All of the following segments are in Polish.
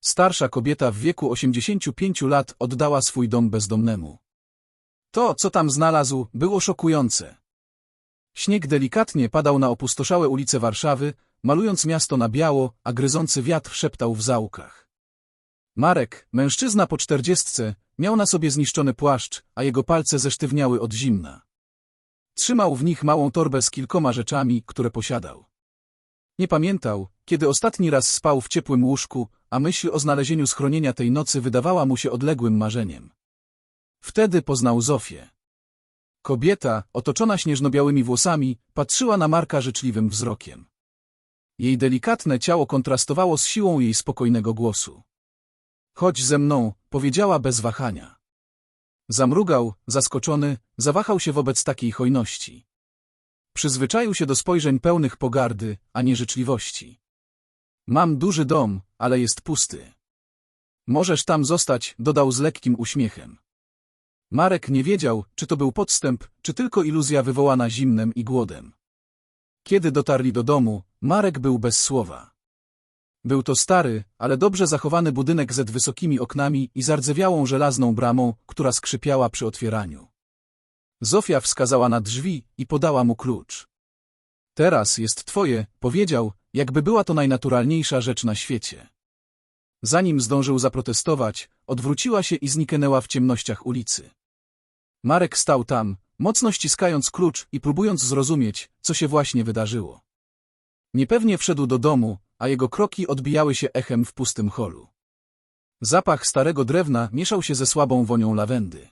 Starsza kobieta w wieku 85 lat oddała swój dom bezdomnemu. To, co tam znalazł, było szokujące. Śnieg delikatnie padał na opustoszałe ulice Warszawy, malując miasto na biało, a gryzący wiatr szeptał w zaułkach. Marek, mężczyzna po czterdziestce, miał na sobie zniszczony płaszcz, a jego palce zesztywniały od zimna. Trzymał w nich małą torbę z kilkoma rzeczami, które posiadał. Nie pamiętał, kiedy ostatni raz spał w ciepłym łóżku, a myśl o znalezieniu schronienia tej nocy wydawała mu się odległym marzeniem. Wtedy poznał Zofię. Kobieta, otoczona śnieżno-białymi włosami, patrzyła na Marka życzliwym wzrokiem. Jej delikatne ciało kontrastowało z siłą jej spokojnego głosu. Chodź ze mną, powiedziała bez wahania. Zamrugał, zaskoczony, zawahał się wobec takiej hojności. Przyzwyczaił się do spojrzeń pełnych pogardy, a nie życzliwości. Mam duży dom, ale jest pusty. Możesz tam zostać, dodał z lekkim uśmiechem. Marek nie wiedział, czy to był podstęp, czy tylko iluzja wywołana zimnem i głodem. Kiedy dotarli do domu, Marek był bez słowa. Był to stary, ale dobrze zachowany budynek z wysokimi oknami i zardzewiałą żelazną bramą, która skrzypiała przy otwieraniu. Zofia wskazała na drzwi i podała mu klucz. Teraz jest twoje, powiedział, jakby była to najnaturalniejsza rzecz na świecie. Zanim zdążył zaprotestować, odwróciła się i zniknęła w ciemnościach ulicy. Marek stał tam, mocno ściskając klucz i próbując zrozumieć, co się właśnie wydarzyło. Niepewnie wszedł do domu, a jego kroki odbijały się echem w pustym holu. Zapach starego drewna mieszał się ze słabą wonią lawendy.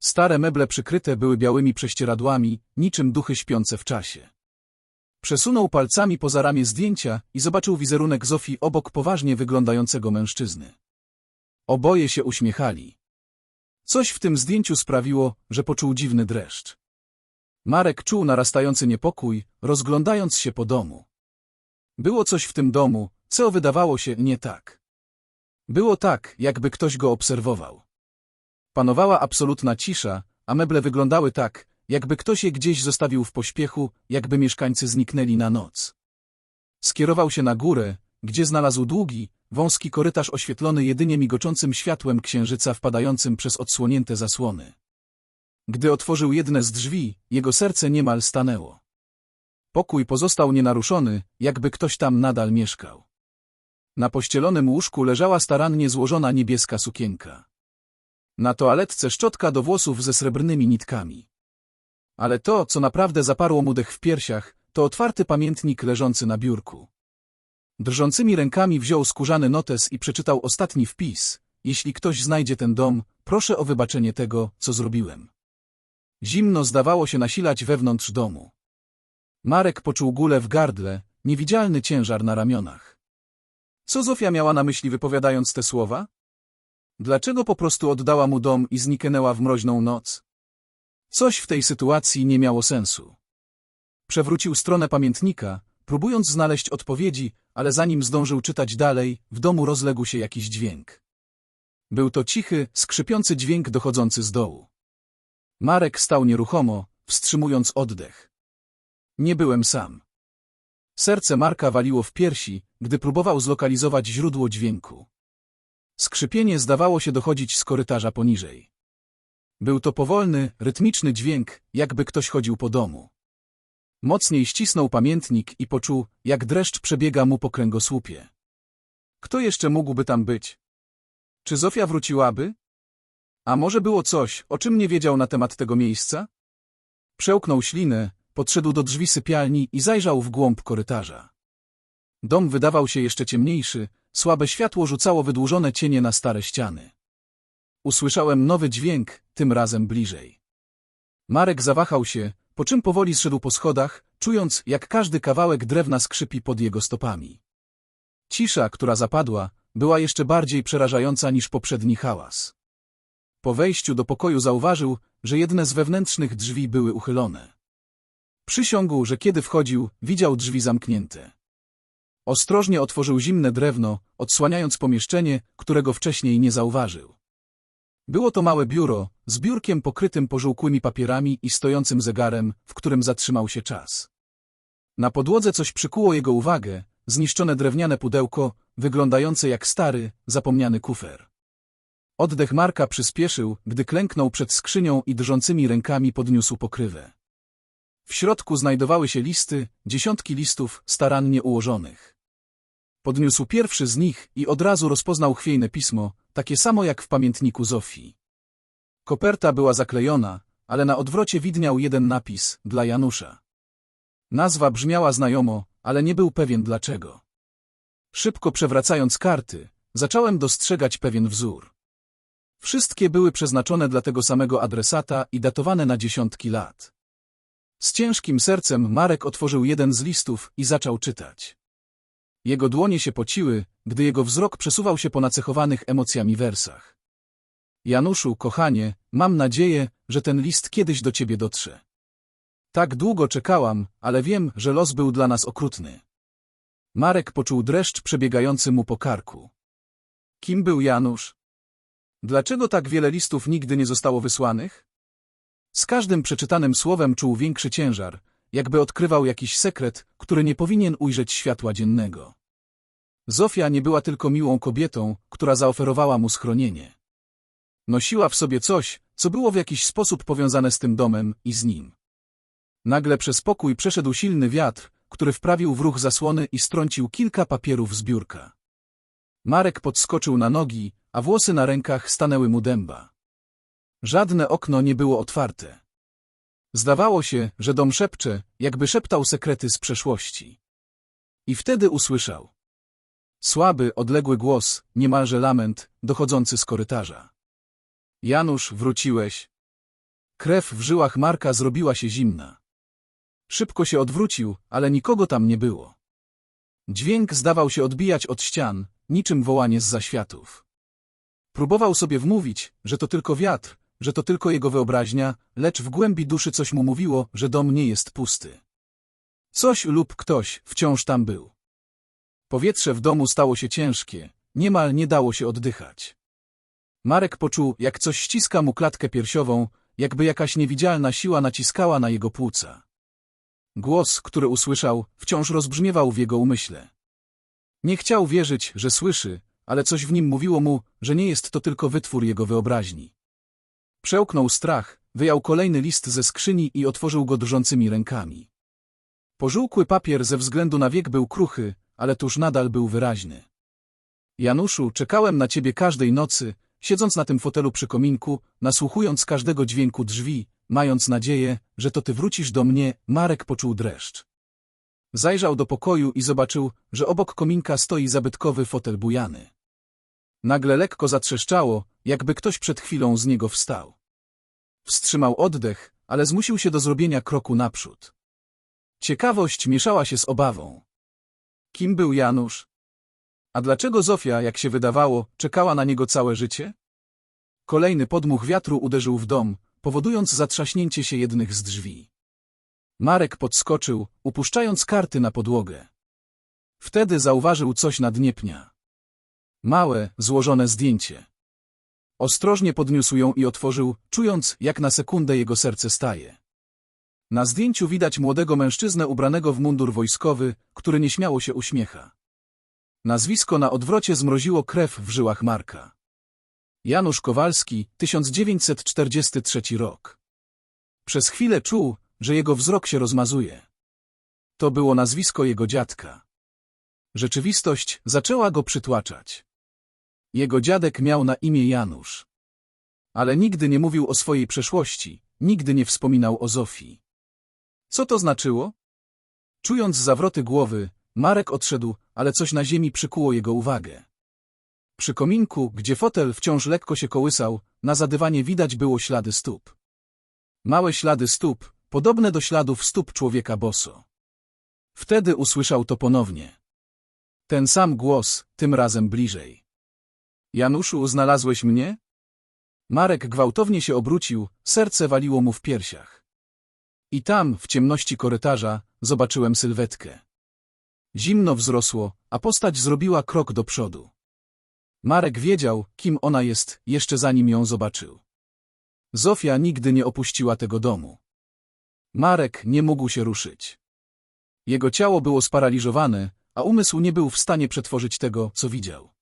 Stare meble przykryte były białymi prześcieradłami, niczym duchy śpiące w czasie. Przesunął palcami poza ramię zdjęcia i zobaczył wizerunek Zofii obok poważnie wyglądającego mężczyzny. Oboje się uśmiechali. Coś w tym zdjęciu sprawiło, że poczuł dziwny dreszcz. Marek czuł narastający niepokój, rozglądając się po domu. Było coś w tym domu, co wydawało się nie tak. Było tak, jakby ktoś go obserwował. Panowała absolutna cisza, a meble wyglądały tak, jakby ktoś je gdzieś zostawił w pośpiechu, jakby mieszkańcy zniknęli na noc. Skierował się na górę, gdzie znalazł długi, wąski korytarz oświetlony jedynie migoczącym światłem księżyca wpadającym przez odsłonięte zasłony. Gdy otworzył jedne z drzwi, jego serce niemal stanęło. Pokój pozostał nienaruszony, jakby ktoś tam nadal mieszkał. Na pościelonym łóżku leżała starannie złożona niebieska sukienka. Na toaletce szczotka do włosów ze srebrnymi nitkami. Ale to, co naprawdę zaparło mu dech w piersiach, to otwarty pamiętnik leżący na biurku. Drżącymi rękami wziął skórzany notes i przeczytał ostatni wpis. Jeśli ktoś znajdzie ten dom, proszę o wybaczenie tego, co zrobiłem. Zimno zdawało się nasilać wewnątrz domu. Marek poczuł gulę w gardle, niewidzialny ciężar na ramionach. Co Zofia miała na myśli wypowiadając te słowa? Dlaczego po prostu oddała mu dom i zniknęła w mroźną noc? Coś w tej sytuacji nie miało sensu. Przewrócił stronę pamiętnika, próbując znaleźć odpowiedzi, ale zanim zdążył czytać dalej, w domu rozległ się jakiś dźwięk. Był to cichy, skrzypiący dźwięk dochodzący z dołu. Marek stał nieruchomo, wstrzymując oddech. Nie byłem sam. Serce Marka waliło w piersi, gdy próbował zlokalizować źródło dźwięku. Skrzypienie zdawało się dochodzić z korytarza poniżej. Był to powolny, rytmiczny dźwięk, jakby ktoś chodził po domu. Mocniej ścisnął pamiętnik i poczuł, jak dreszcz przebiega mu po kręgosłupie. Kto jeszcze mógłby tam być? Czy Zofia wróciłaby? A może było coś, o czym nie wiedział na temat tego miejsca? Przełknął ślinę, podszedł do drzwi sypialni i zajrzał w głąb korytarza. Dom wydawał się jeszcze ciemniejszy, słabe światło rzucało wydłużone cienie na stare ściany. Usłyszałem nowy dźwięk, tym razem bliżej. Marek zawahał się, po czym powoli zszedł po schodach, czując, jak każdy kawałek drewna skrzypi pod jego stopami. Cisza, która zapadła, była jeszcze bardziej przerażająca niż poprzedni hałas. Po wejściu do pokoju zauważył, że jedne z wewnętrznych drzwi były uchylone. Przysiągł, że kiedy wchodził, widział drzwi zamknięte. Ostrożnie otworzył zimne drewno, odsłaniając pomieszczenie, którego wcześniej nie zauważył. Było to małe biuro, z biurkiem pokrytym pożółkłymi papierami i stojącym zegarem, w którym zatrzymał się czas. Na podłodze coś przykuło jego uwagę, zniszczone drewniane pudełko, wyglądające jak stary, zapomniany kufer. Oddech Marka przyspieszył, gdy klęknął przed skrzynią i drżącymi rękami podniósł pokrywę. W środku znajdowały się listy, dziesiątki listów starannie ułożonych. Podniósł pierwszy z nich i od razu rozpoznał chwiejne pismo, takie samo jak w pamiętniku Zofii. Koperta była zaklejona, ale na odwrocie widniał jeden napis, dla Janusza. Nazwa brzmiała znajomo, ale nie był pewien dlaczego. Szybko przewracając karty, zacząłem dostrzegać pewien wzór. Wszystkie były przeznaczone dla tego samego adresata i datowane na dziesiątki lat. Z ciężkim sercem Marek otworzył jeden z listów i zaczął czytać. Jego dłonie się pociły, gdy jego wzrok przesuwał się po nacechowanych emocjami wersach. Januszu, kochanie, mam nadzieję, że ten list kiedyś do ciebie dotrze. Tak długo czekałam, ale wiem, że los był dla nas okrutny. Marek poczuł dreszcz przebiegający mu po karku. Kim był Janusz? Dlaczego tak wiele listów nigdy nie zostało wysłanych? Z każdym przeczytanym słowem czuł większy ciężar, jakby odkrywał jakiś sekret, który nie powinien ujrzeć światła dziennego. Zofia nie była tylko miłą kobietą, która zaoferowała mu schronienie. Nosiła w sobie coś, co było w jakiś sposób powiązane z tym domem i z nim. Nagle przez pokój przeszedł silny wiatr, który wprawił w ruch zasłony i strącił kilka papierów z biurka. Marek podskoczył na nogi, a włosy na rękach stanęły mu dęba. Żadne okno nie było otwarte. Zdawało się, że dom szepcze, jakby szeptał sekrety z przeszłości. I wtedy usłyszał. Słaby, odległy głos, niemalże lament, dochodzący z korytarza. Janusz, wróciłeś. Krew w żyłach Marka zrobiła się zimna. Szybko się odwrócił, ale nikogo tam nie było. Dźwięk zdawał się odbijać od ścian, niczym wołanie z zaświatów. Próbował sobie wmówić, że to tylko wiatr, że to tylko jego wyobraźnia, lecz w głębi duszy coś mu mówiło, że dom nie jest pusty. Coś lub ktoś wciąż tam był. Powietrze w domu stało się ciężkie, niemal nie dało się oddychać. Marek poczuł, jak coś ściska mu klatkę piersiową, jakby jakaś niewidzialna siła naciskała na jego płuca. Głos, który usłyszał, wciąż rozbrzmiewał w jego umyśle. Nie chciał wierzyć, że słyszy, ale coś w nim mówiło mu, że nie jest to tylko wytwór jego wyobraźni. Przełknął strach, wyjął kolejny list ze skrzyni i otworzył go drżącymi rękami. Pożółkły papier ze względu na wiek był kruchy, ale tuż nadal był wyraźny. Januszu, czekałem na ciebie każdej nocy, siedząc na tym fotelu przy kominku, nasłuchując każdego dźwięku drzwi, mając nadzieję, że to ty wrócisz do mnie, Marek poczuł dreszcz. Zajrzał do pokoju i zobaczył, że obok kominka stoi zabytkowy fotel bujany. Nagle lekko zatrzeszczało, jakby ktoś przed chwilą z niego wstał. Wstrzymał oddech, ale zmusił się do zrobienia kroku naprzód. Ciekawość mieszała się z obawą. Kim był Janusz? A dlaczego Zofia, jak się wydawało, czekała na niego całe życie? Kolejny podmuch wiatru uderzył w dom, powodując zatrzaśnięcie się jednych z drzwi. Marek podskoczył, upuszczając karty na podłogę. Wtedy zauważył coś na dnie pnia. Małe, złożone zdjęcie. Ostrożnie podniósł ją i otworzył, czując, jak na sekundę jego serce staje. Na zdjęciu widać młodego mężczyznę ubranego w mundur wojskowy, który nieśmiało się uśmiecha. Nazwisko na odwrocie zmroziło krew w żyłach Marka. Janusz Kowalski, 1943 rok. Przez chwilę czuł, że jego wzrok się rozmazuje. To było nazwisko jego dziadka. Rzeczywistość zaczęła go przytłaczać. Jego dziadek miał na imię Janusz. Ale nigdy nie mówił o swojej przeszłości, nigdy nie wspominał o Zofii. Co to znaczyło? Czując zawroty głowy, Marek odszedł, ale coś na ziemi przykuło jego uwagę. Przy kominku, gdzie fotel wciąż lekko się kołysał, na zadywanie widać było ślady stóp. Małe ślady stóp, podobne do śladów stóp człowieka boso. Wtedy usłyszał to ponownie. Ten sam głos, tym razem bliżej. Januszu, znalazłeś mnie? Marek gwałtownie się obrócił, serce waliło mu w piersiach. I tam, w ciemności korytarza, zobaczyłem sylwetkę. Zimno wzrosło, a postać zrobiła krok do przodu. Marek wiedział, kim ona jest, jeszcze zanim ją zobaczył. Zofia nigdy nie opuściła tego domu. Marek nie mógł się ruszyć. Jego ciało było sparaliżowane, a umysł nie był w stanie przetworzyć tego, co widział.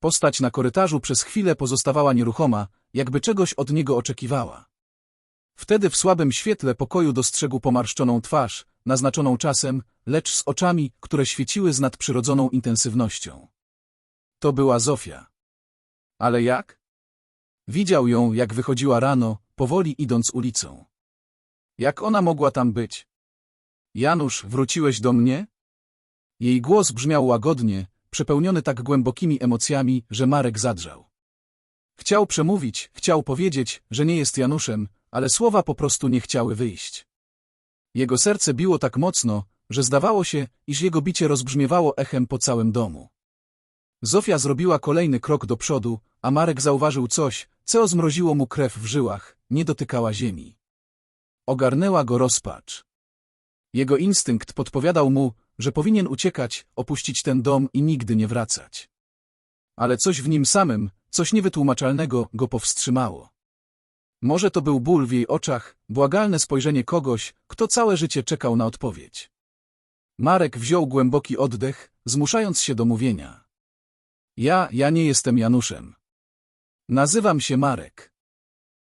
Postać na korytarzu przez chwilę pozostawała nieruchoma, jakby czegoś od niego oczekiwała. Wtedy w słabym świetle pokoju dostrzegł pomarszczoną twarz, naznaczoną czasem, lecz z oczami, które świeciły z nadprzyrodzoną intensywnością. To była Zofia. Ale jak? Widział ją, jak wychodziła rano, powoli idąc ulicą. Jak ona mogła tam być? Janusz, wróciłeś do mnie? Jej głos brzmiał łagodnie, przepełniony tak głębokimi emocjami, że Marek zadrżał. Chciał przemówić, chciał powiedzieć, że nie jest Januszem, ale słowa po prostu nie chciały wyjść. Jego serce biło tak mocno, że zdawało się, iż jego bicie rozbrzmiewało echem po całym domu. Zofia zrobiła kolejny krok do przodu, a Marek zauważył coś, co zmroziło mu krew w żyłach, nie dotykała ziemi. Ogarnęła go rozpacz. Jego instynkt podpowiadał mu, że powinien uciekać, opuścić ten dom i nigdy nie wracać. Ale coś w nim samym, coś niewytłumaczalnego, go powstrzymało. Może to był ból w jej oczach, błagalne spojrzenie kogoś, kto całe życie czekał na odpowiedź. Marek wziął głęboki oddech, zmuszając się do mówienia. Ja, ja nie jestem Januszem. Nazywam się Marek.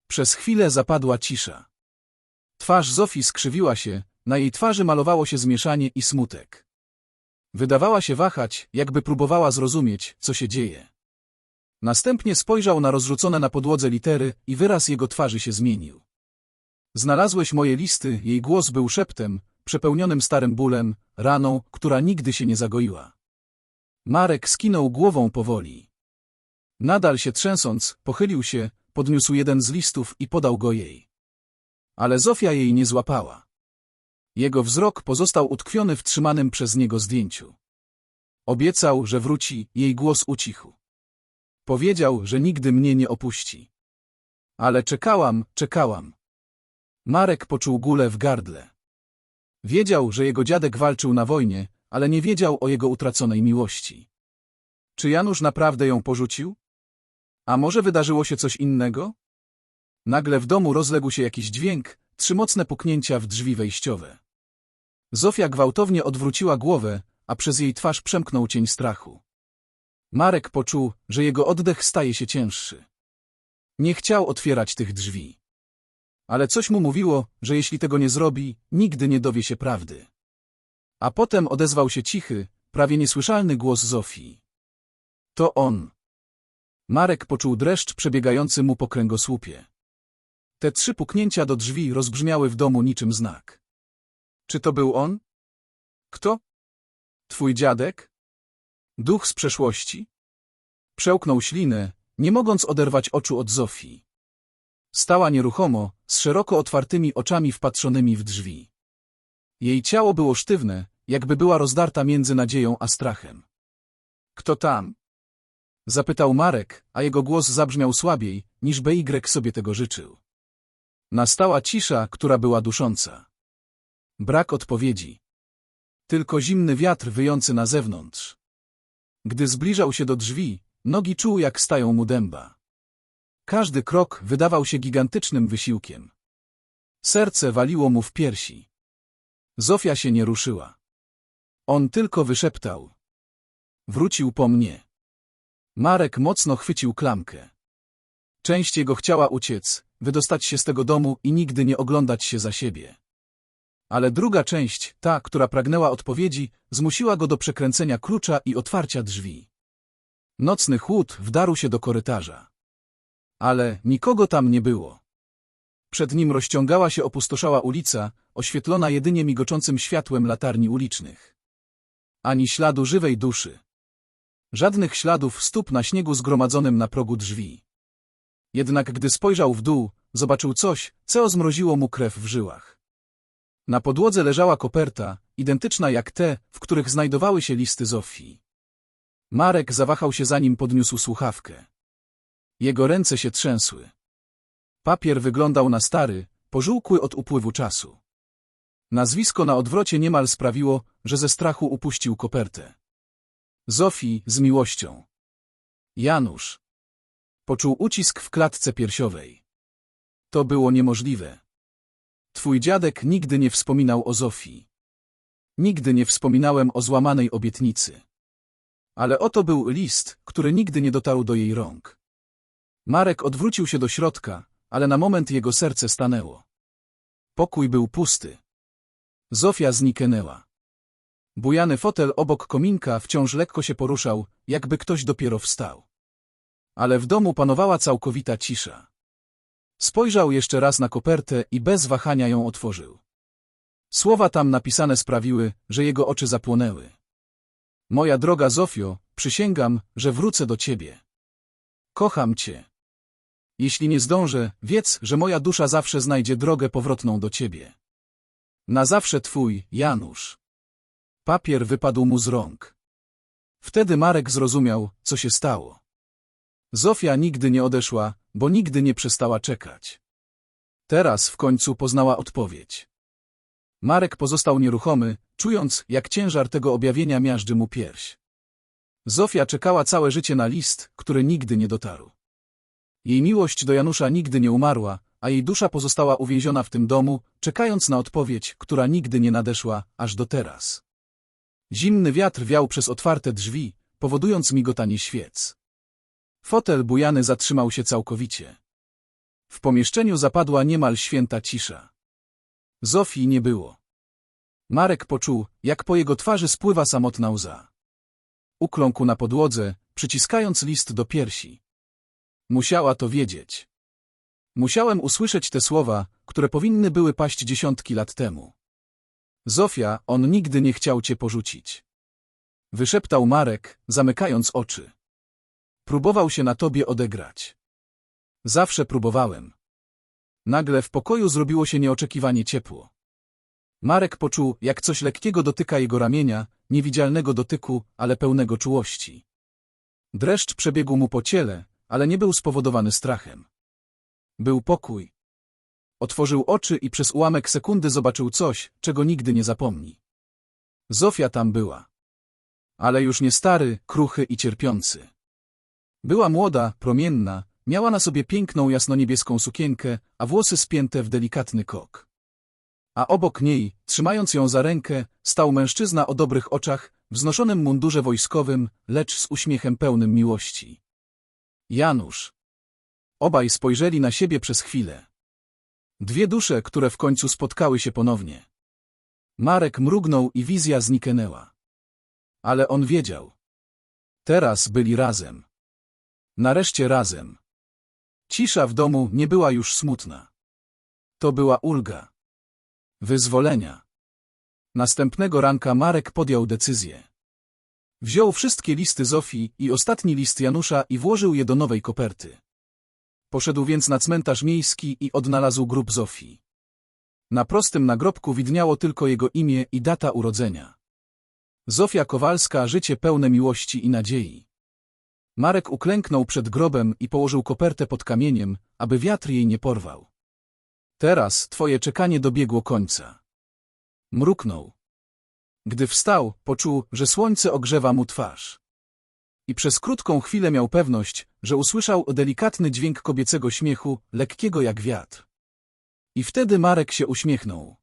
Przez chwilę zapadła cisza. Twarz Zofii skrzywiła się, na jej twarzy malowało się zmieszanie i smutek. Wydawała się wahać, jakby próbowała zrozumieć, co się dzieje. Następnie spojrzał na rozrzucone na podłodze litery i wyraz jego twarzy się zmienił. Znalazłeś moje listy, jej głos był szeptem, przepełnionym starym bólem, raną, która nigdy się nie zagoiła. Marek skinął głową powoli. Nadal się trzęsąc, pochylił się, podniósł jeden z listów i podał go jej. Ale Zofia jej nie złapała. Jego wzrok pozostał utkwiony w trzymanym przez niego zdjęciu. Obiecał, że wróci, jej głos ucichł. Powiedział, że nigdy mnie nie opuści. Ale czekałam, czekałam. Marek poczuł gulę w gardle. Wiedział, że jego dziadek walczył na wojnie, ale nie wiedział o jego utraconej miłości. Czy Janusz naprawdę ją porzucił? A może wydarzyło się coś innego? Nagle w domu rozległ się jakiś dźwięk, trzy mocne puknięcia w drzwi wejściowe. Zofia gwałtownie odwróciła głowę, a przez jej twarz przemknął cień strachu. Marek poczuł, że jego oddech staje się cięższy. Nie chciał otwierać tych drzwi. Ale coś mu mówiło, że jeśli tego nie zrobi, nigdy nie dowie się prawdy. A potem odezwał się cichy, prawie niesłyszalny głos Zofii. To on. Marek poczuł dreszcz przebiegający mu po kręgosłupie. Te trzy puknięcia do drzwi rozbrzmiały w domu niczym znak. Czy to był on? Kto? Twój dziadek? Duch z przeszłości? Przełknął ślinę, nie mogąc oderwać oczu od Zofii. Stała nieruchomo, z szeroko otwartymi oczami wpatrzonymi w drzwi. Jej ciało było sztywne, jakby była rozdarta między nadzieją a strachem. Kto tam? Zapytał Marek, a jego głos zabrzmiał słabiej, niż BY sobie tego życzył. Nastała cisza, która była dusząca. Brak odpowiedzi. Tylko zimny wiatr wyjący na zewnątrz. Gdy zbliżał się do drzwi, nogi czuł jak stają mu dęba. Każdy krok wydawał się gigantycznym wysiłkiem. Serce waliło mu w piersi. Zofia się nie ruszyła. On tylko wyszeptał. Wrócił po mnie. Marek mocno chwycił klamkę. Część jego chciała uciec, wydostać się z tego domu i nigdy nie oglądać się za siebie. Ale druga część, ta, która pragnęła odpowiedzi, zmusiła go do przekręcenia klucza i otwarcia drzwi. Nocny chłód wdarł się do korytarza. Ale nikogo tam nie było. Przed nim rozciągała się opustoszała ulica, oświetlona jedynie migoczącym światłem latarni ulicznych. Ani śladu żywej duszy. Żadnych śladów stóp na śniegu zgromadzonym na progu drzwi. Jednak gdy spojrzał w dół, zobaczył coś, co zmroziło mu krew w żyłach. Na podłodze leżała koperta, identyczna jak te, w których znajdowały się listy Zofii. Marek zawahał się zanim podniósł słuchawkę. Jego ręce się trzęsły. Papier wyglądał na stary, pożółkły od upływu czasu. Nazwisko na odwrocie niemal sprawiło, że ze strachu upuścił kopertę. Zofii z miłością. Janusz. Poczuł ucisk w klatce piersiowej. To było niemożliwe. Twój dziadek nigdy nie wspominał o Zofii. Nigdy nie wspominałem o złamanej obietnicy. Ale oto był list, który nigdy nie dotarł do jej rąk. Marek odwrócił się do środka, ale na moment jego serce stanęło. Pokój był pusty. Zofia zniknęła. Bujany fotel obok kominka wciąż lekko się poruszał, jakby ktoś dopiero wstał. Ale w domu panowała całkowita cisza. Spojrzał jeszcze raz na kopertę i bez wahania ją otworzył. Słowa tam napisane sprawiły, że jego oczy zapłonęły. Moja droga Zofio, przysięgam, że wrócę do ciebie. Kocham cię. Jeśli nie zdążę, wiedz, że moja dusza zawsze znajdzie drogę powrotną do ciebie. Na zawsze twój, Janusz. Papier wypadł mu z rąk. Wtedy Marek zrozumiał, co się stało. Zofia nigdy nie odeszła, bo nigdy nie przestała czekać. Teraz w końcu poznała odpowiedź. Marek pozostał nieruchomy, czując, jak ciężar tego objawienia miażdży mu pierś. Zofia czekała całe życie na list, który nigdy nie dotarł. Jej miłość do Janusza nigdy nie umarła, a jej dusza pozostała uwięziona w tym domu, czekając na odpowiedź, która nigdy nie nadeszła, aż do teraz. Zimny wiatr wiał przez otwarte drzwi, powodując migotanie świec. Fotel bujany zatrzymał się całkowicie. W pomieszczeniu zapadła niemal święta cisza. Zofii nie było. Marek poczuł, jak po jego twarzy spływa samotna łza. Ukląkł na podłodze, przyciskając list do piersi. Musiała to wiedzieć. Musiałem usłyszeć te słowa, które powinny były paść dziesiątki lat temu. Zofia, on nigdy nie chciał cię porzucić. Wyszeptał Marek, zamykając oczy. Próbował się na tobie odegrać. Zawsze próbowałem. Nagle w pokoju zrobiło się nieoczekiwanie ciepło. Marek poczuł, jak coś lekkiego dotyka jego ramienia, niewidzialnego dotyku, ale pełnego czułości. Dreszcz przebiegł mu po ciele, ale nie był spowodowany strachem. Był pokój. Otworzył oczy i przez ułamek sekundy zobaczył coś, czego nigdy nie zapomni. Zofia tam była. Ale już nie stary, kruchy i cierpiący. Była młoda, promienna, miała na sobie piękną jasnoniebieską sukienkę, a włosy spięte w delikatny kok. A obok niej, trzymając ją za rękę, stał mężczyzna o dobrych oczach, w znoszonym mundurze wojskowym, lecz z uśmiechem pełnym miłości. Janusz. Obaj spojrzeli na siebie przez chwilę. Dwie dusze, które w końcu spotkały się ponownie. Marek mrugnął i wizja zniknęła. Ale on wiedział. Teraz byli razem. Nareszcie razem. Cisza w domu nie była już smutna. To była ulga. Wyzwolenia. Następnego ranka Marek podjął decyzję. Wziął wszystkie listy Zofii i ostatni list Janusza i włożył je do nowej koperty. Poszedł więc na cmentarz miejski i odnalazł grób Zofii. Na prostym nagrobku widniało tylko jego imię i data urodzenia. Zofia Kowalska, życie pełne miłości i nadziei. Marek uklęknął przed grobem i położył kopertę pod kamieniem, aby wiatr jej nie porwał. Teraz twoje czekanie dobiegło końca. Mruknął. Gdy wstał, poczuł, że słońce ogrzewa mu twarz. I przez krótką chwilę miał pewność, że usłyszał delikatny dźwięk kobiecego śmiechu, lekkiego jak wiatr. I wtedy Marek się uśmiechnął.